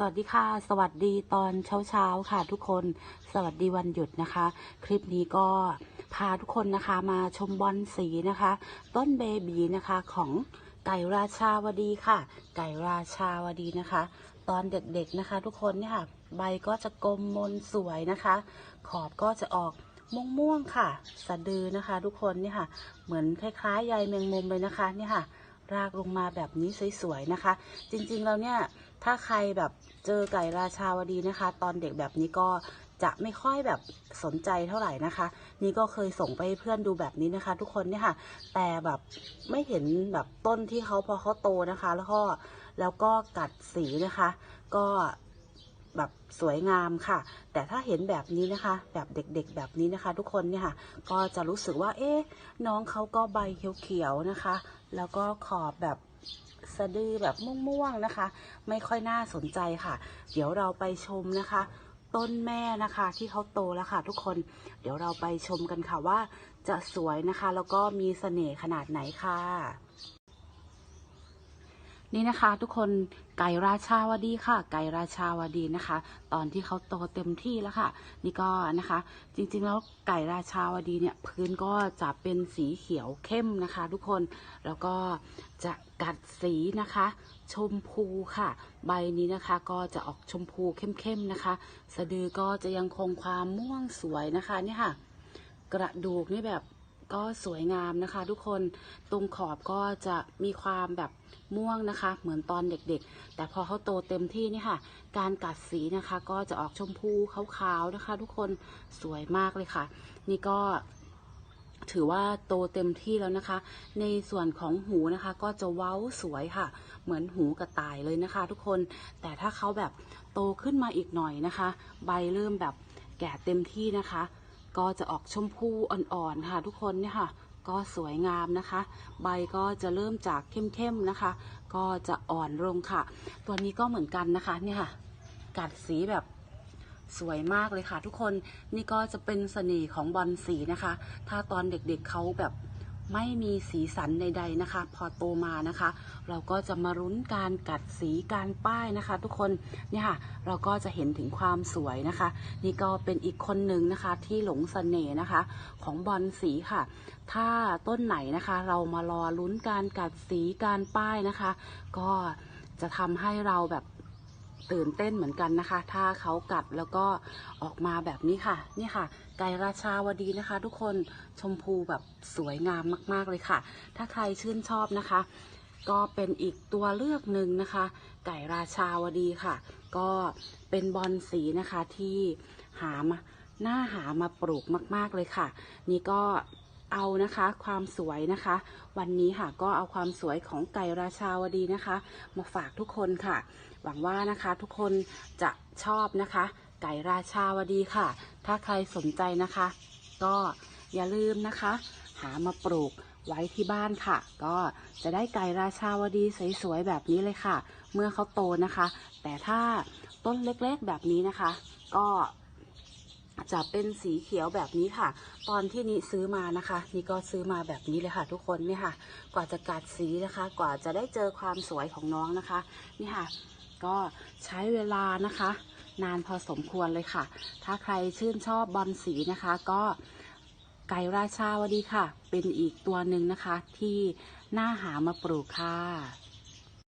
สวัสดีค่ะ สวัสดีตอนเช้าๆค่ะทุกคนสวัสดีวันหยุดนะคะ คลิปนี้ก็พาทุกคนนะคะมาชมบอลสีนะคะ ต้นเบบีนะคะของไก่ราชาวดีค่ะ ไก่ราชาวดีนะคะ ตอนเด็กๆนะคะ ทุกคนเนี่ยค่ะ ใบก็จะกลมมนสวยนะคะ ขอบก็จะออกม่วงๆค่ะ สะดือนะคะ ทุกคนเนี่ยค่ะ เหมือนคล้ายๆใยแมงมุมเลยนะคะเนี่ยค่ะ รากลงมาแบบนี้สวยๆนะคะ จริงๆแล้วเนี่ย ถ้าใครแบบเจอไก่ราชาวดีนะคะ ตอนเด็กแบบนี้ก็จะไม่ค่อยแบบสนใจเท่าไหร่นะคะ นี่ก็เคยส่งไปเพื่อนดูแบบนี้นะคะ ทุกคนเนี่ยค่ะ แต่แบบไม่เห็นแบบต้นที่เขาพอเขาโตนะคะ แล้วก็แล้วก็กัดสีนะคะ ก็แบบสวยงามค่ะ แต่ถ้าเห็นแบบนี้นะคะ แบบเด็กๆแบบนี้นะคะ ทุกคนเนี่ยค่ะ ก็จะรู้สึกว่า เอ๊ะน้องเขาก็ใบเขียวๆนะคะ แล้วก็ขอบแบบ สะดือแบบม่วงๆนะคะ ไม่ค่อยน่าสนใจค่ะ เดี๋ยวเราไปชมนะคะ ต้นแม่นะคะที่เขาโตแล้วค่ะ ทุกคนเดี๋ยวเราไปชมกันค่ะว่าจะสวยนะคะ แล้วก็มีเสน่ห์ขนาดไหนค่ะ นี่นะคะทุกคนไก่ราชาวดีค่ะ ไก่ราชาวดีนะคะ ตอนที่เขาโตเต็มที่แล้วค่ะ นี่ก็นะคะ จริงๆแล้วไก่ราชาวดีเนี่ยพื้นก็จะเป็นสีเขียวเข้มนะคะ ทุกคนแล้วก็จะกัดสีนะคะ ชมพูค่ะ ใบนี้นะคะก็จะออกชมพูเข้มๆนะคะ สะดือก็จะยังคงความม่วงสวยนะคะนี่ค่ะ กระดูกนี่แบบ ก็สวยงามนะคะ ทุกคนตรงขอบก็จะมีความแบบม่วงนะคะ เหมือนตอนเด็กๆ แต่พอเขาโตเต็มที่นี่ค่ะ การกัดสีนะคะ ก็จะออกชมพูขาวๆนะคะ ทุกคนสวยมากเลยค่ะ นี่ก็ถือว่าโตเต็มที่แล้วนะคะ ในส่วนของหูนะคะ ก็จะเว้าสวยค่ะ เหมือนหูกระต่ายเลยนะคะ ทุกคนแต่ถ้าเขาแบบโตขึ้นมาอีกหน่อยนะคะ ใบเริ่มแบบแก่เต็มที่นะคะ ก็จะออกชมพูอ่อนๆค่ะทุกคนเนี่ยค่ะ ก็สวยงามนะคะ ใบก็จะเริ่มจากเข้มๆนะคะ ก็จะอ่อนลงค่ะ ตัวนี้ก็เหมือนกันนะคะเนี่ยค่ะกัดสีแบบสวยมากเลยค่ะ ทุกคนนี่ก็จะเป็นเสน่ห์ของบอลสีนะคะ ถ้าตอนเด็กๆเขาแบบ ไม่มีสีสันใดๆนะคะ พอโตมานะคะ เราก็จะมารุ้นการกัดสีการป้ายนะคะ ทุกคนเนี่ยค่ะเราก็จะเห็นถึงความสวยนะคะ นี่ก็เป็นอีกคนหนึ่งนะคะที่หลงเสน่ห์นะคะ ของบอลสีค่ะ ถ้าต้นไหนนะคะ เรามารอลุ้นการกัดสีการป้ายนะคะ ก็จะทำให้เราแบบ ตื่นเต้นเหมือนกันนะคะ ถ้าเขากัดแล้วก็ออกมาแบบนี้ค่ะ นี่ค่ะ ไก่ราชาวดีนะคะ ทุกคนชมพูแบบสวยงามมาก ๆเลยค่ะ ถ้าใครชื่นชอบนะคะ ก็เป็นอีกตัวเลือกหนึ่งนะคะ ไก่ราชาวดีค่ะ ก็เป็นบอลสีนะคะที่หามาหน้าหามาปลูกมาก ๆเลยค่ะ นี่ก็ เอานะคะ ความสวยนะคะ วันนี้ค่ะก็เอาความสวยของไก่ราชาวดีนะคะ มาฝากทุกคนค่ะ หวังว่านะคะทุกคนจะชอบนะคะ ไก่ราชาวดีค่ะ ถ้าใครสนใจนะคะ ก็อย่าลืมนะคะ หามาปลูกไว้ที่บ้านค่ะ ก็จะได้ไก่ราชาวดีสวยๆแบบนี้เลยค่ะ เมื่อเขาโตนะคะ แต่ถ้าต้นเล็กๆแบบนี้นะคะ ก็ จะเป็นสีเขียวแบบนี้ค่ะ ตอนที่นี่ซื้อมานะคะ นี่ก็ซื้อมาแบบนี้เลยค่ะ ทุกคนนี่ค่ะ กว่าจะกัดสีนะคะ กว่าจะได้เจอความสวยของน้องนะคะ นี่ค่ะ ก็ใช้เวลานะคะ นานพอสมควรเลยค่ะ ถ้าใครชื่นชอบบอลสีนะคะ ก็ไก่ราชาวดีค่ะ เป็นอีกตัวหนึ่งนะคะที่น่าหามาปลูกค่ะ